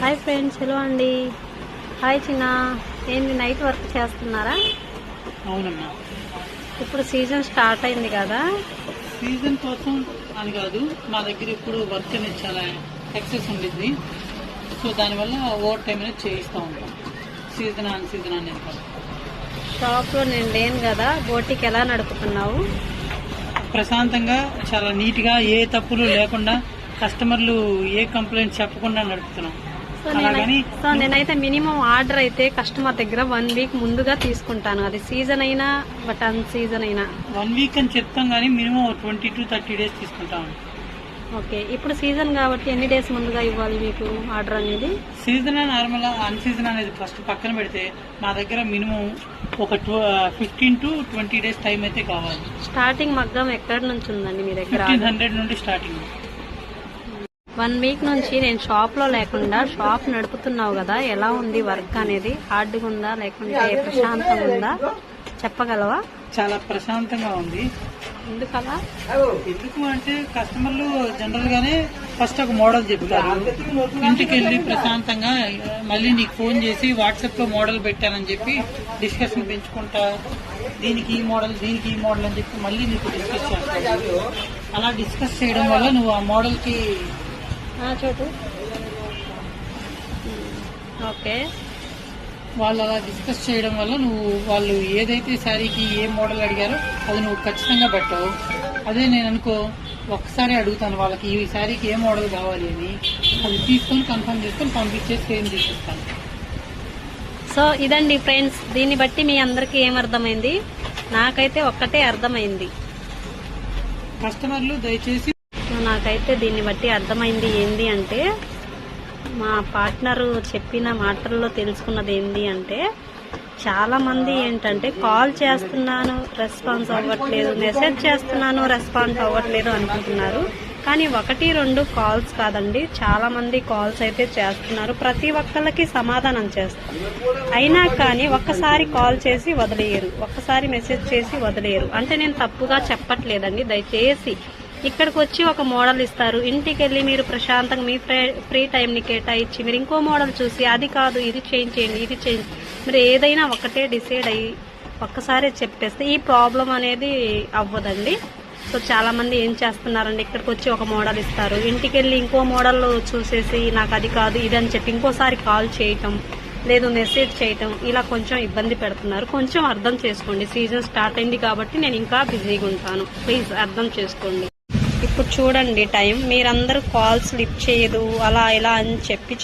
Hi friends hello అండి. Hi చిన్న. ఏంది నైట్ వర్క్ చేస్తున్నారా? అవునమ్మా. ఇప్పుడు సీజన్ స్టార్ట్ అయింది కదా. సీజన్ కోసం అని కాదు మా దగ్గర ఇప్పుడు వర్క్ అనేది చాలా ఎక్సెస్ ఉండిద్ది. సో దానివల్ల ఓవర్ టైం అనేది చేయిస్తూ ఉంటాం. సీజన్ ఆన్ సీజన్ అనేది షాప్లో నేను లేను కదా బోటికి ఎలా నడుపుతున్నావు? ప్రశాంతంగా చాలా నీట్గా ఏ తప్పులు లేకుండా కస్టమర్లు ఏ కంప్లైంట్ చెప్పకుండా నడుపుతున్నాం. సో నేనైతే మినిమం ఆర్డర్ అయితే కస్టమర్ దగ్గర వన్ వీక్ ముందుగా తీసుకుంటాను. అది సీజన్ అయినా బట్ అన్ సీజన్ అయినా. వన్ వీక్ అని చెప్తాం కానీ minimum twenty to thirty days తీసుకుంటాం. ఓకే. ఇప్పుడు సీజన్ కాబట్టి ఎన్ని డేస్ ముందుగా ఇవ్వాలి మీకు ఆర్డర్ అనేది? సీజన్ నార్మల్ అన్ సీజన్ అనేది ఫస్ట్ పక్కన పెడితే మా దగ్గర మినిమం ఒక fifteen to twenty days time అయితే కావాలి. స్టార్టింగ్ మగ్గం ఎక్కడి నుంచి ఉందండి మీ దగ్గర? హండ్రెడ్ నుండి స్టార్టింగ్. వన్ వీక్ నుంచి నేను షాప్లో లేకుండా షాప్ నడుపుతున్నావు కదా ఎలా ఉంది వర్క్ అనేది? హార్డ్గా ఉందా లేకుంటే ప్రశాంతంగా ఉందా? చెప్పగలవా? చాలా ప్రశాంతంగా ఉంది. ఎందుకలా? ఎందుకు అంటే కస్టమర్లు జనరల్ గానే ఫస్ట్ ఒక మోడల్ చెప్తారు. ఇంటికి వెళ్ళి ప్రశాంతంగా మళ్ళీ నీకు ఫోన్ చేసి వాట్సాప్లో మోడల్ పెట్టానని చెప్పి డిస్కషన్ పెంచుకుంటా దీనికి ఈ మోడల్ దీనికి ఈ మోడల్ అని చెప్పి మళ్ళీ నీకు డిస్కస్ చేస్తారు అలా డిస్కస్ చేయడం వల్ల నువ్వు ఆ మోడల్కి ఆ, చోటు ఓకే. వాళ్ళు అలా డిస్కస్ చేయడం వల్ల నువ్వు వాళ్ళు ఏదైతే శారీకి ఏ మోడల్ అడిగారో అది నువ్వు ఖచ్చితంగా పెట్టావు. అదే నేను అనుకో ఒక్కసారి అడుగుతాను వాళ్ళకి ఈ శారీకి ఏ మోడల్ కావాలి అని. అది తీసుకొని కన్ఫర్మ్ చేసుకొని పంపించేసి సేమ్ తీసిస్తాను సో ఇదండి ఫ్రెండ్స్ దీన్ని బట్టి మీ అందరికీ ఏం అర్థమైంది? నాకైతే ఒక్కటే అర్థమైంది. కస్టమర్లు దయచేసి సో నాకైతే దీన్ని బట్టి అర్థమైంది ఏంది అంటే మా పార్ట్నర్ చెప్పిన మాటల్లో తెలుసుకున్నది ఏంది అంటే చాలా మంది ఏంటంటే కాల్ చేస్తున్నాను రెస్పాన్స్ అవ్వట్లేదు మెసేజ్ చేస్తున్నాను రెస్పాన్స్ అవ్వట్లేదు అనుకుంటున్నారు. కానీ ఒకటి రెండు కాల్స్ కాదండి. చాలా మంది కాల్స్ అయితే చేస్తున్నారు. ప్రతి ఒక్కళ్ళకి సమాధానం చేస్తారు. అయినా కానీ ఒక్కసారి కాల్ చేసి వదిలేయరు. ఒక్కసారి మెసేజ్ చేసి వదిలేయరు. అంటే నేను తప్పుగా చెప్పట్లేదండి. దయచేసి ఇక్కడికి వచ్చి ఒక మోడల్ ఇస్తారు. ఇంటికి వెళ్ళి మీరు ప్రశాంతంగా మీ ఫ్రీ ఫ్రీ టైంని కేటాయించి మీరు ఇంకో మోడల్ చూసి అది కాదు ఇది చేంజ్ చేయండి ఇది చేంజ్ మీరు ఏదైనా ఒకటే డిసైడ్ అయ్యి ఒక్కసారి చెప్పేస్తే ఈ ప్రాబ్లం అనేది అవ్వదండి. సో చాలామంది ఏం చేస్తున్నారండి ఇక్కడికి వచ్చి ఒక మోడల్ ఇస్తారు. ఇంటికి వెళ్ళి ఇంకో మోడల్ చూసేసి నాకు అది కాదు ఇది అని చెప్పి ఇంకోసారి కాల్ చేయటం లేదు మెసేజ్ చేయటం ఇలా కొంచెం ఇబ్బంది పెడుతున్నారు. కొంచెం అర్థం చేసుకోండి. సీజన్ స్టార్ట్ అయింది కాబట్టి నేను ఇంకా బిజీగా ఉంటాను. ప్లీజ్ అర్థం చేసుకోండి. ఇప్పుడు చూడండి టైం. మీరందరూ కాల్స్ లిఫ్ట్ చేయదు అలా ఇలా అని చెప్పి